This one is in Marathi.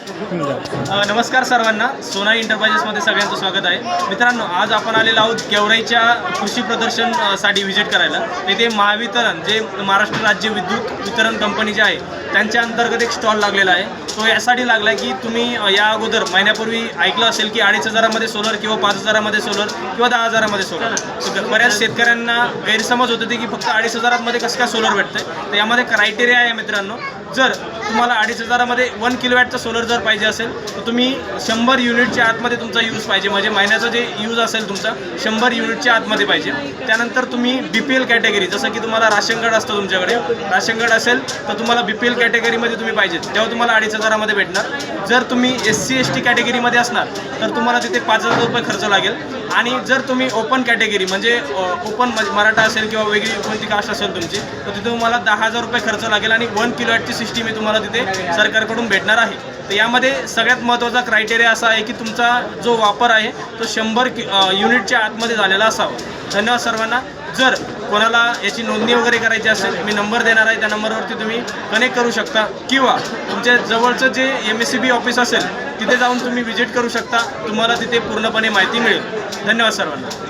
नमस्कार सर्वांना. सोना इंटरप्राइजेसमध्ये सगळ्यांचं स्वागत आहे. मित्रांनो आज आपण आलेलो आहोत केवराईच्या कृषी प्रदर्शनसाठी व्हिजिट करायला. तिथे महावितरण जे महाराष्ट्र राज्य विद्युत वितरण कंपनी जे आहे त्यांच्या अंतर्गत एक स्टॉल लागलेला आहे. तो यासाठी लागला आहे की तुम्ही या अगोदर महिन्यापूर्वी ऐकलं असेल की अडीच हजारामध्ये सोलर किंवा पाच हजारामध्ये सोलर किंवा दहा हजारामध्ये सोलर बऱ्याच शेतकऱ्यांना गैरसमज होत होते की फक्त अडीच हजारामध्ये कसं काय सोलर भेटतं तर यामध्ये क्रायटेरिया आहे मित्रांनो. जर तुम्हाला अडीच हजारामध्ये वन किलोवॅटचं सोलर जर पाहिजे असेल तर तुम्ही शंभर युनिटच्या आतमध्ये तुमचा यूज पाहिजे. म्हणजे महिन्याचा जे यूज असेल तुमचा शंभर युनिटच्या आतमध्ये पाहिजे. त्यानंतर तुम्ही बी पी एल कॅटेगरी जसं की तुम्हाला राशन कार्ड असतं तुमच्याकडे. राशन कार्ड असेल तर तुम्हाला बी पी एल कॅटेगरीमध्ये तुम्ही पाहिजे. तेव्हा तुम्हाला अडीच हजारामध्ये भेटणार. जर तुम्ही एस सी एस टी कॅटेगरीमध्ये असणार तर तुम्हाला तिथे पाच हजार रुपये खर्च लागेल. आणि जर तुम्ही ओपन कॅटेगरी म्हणजे ओपन म्हणजे मराठा असेल किंवा वेगळी कोणती कास्ट असेल तुमची तर तिथे तुम्हाला दहा हजार रुपये खर्च लागेल आणि वन किलोवॅटची सिस्टीम ही तुम्हाला तिथे सरकारकडून भेटणार आहे. तर यामध्ये सगळ्यात महत्त्वाचा क्रायटेरिया असा आहे की तुमचा जो वापर आहे तो शंभर कि युनिटच्या आतमध्ये झालेला असावा. धन्यवाद सर्वांना. जर कोणाला याची नोंदणी वगैरे करायची असेल मी नंबर देणार आहे त्या नंबरवरती तुम्ही कनेक्ट करू शकता. किंवा तुमच्या जवळचं जे M S C B office असेल तिथे जाऊन तुम्ही व्हिजिट करू शकता. तुम्हाला तिथे पूर्णपणे माहिती मिळेल. धन्यवाद सर्वांना.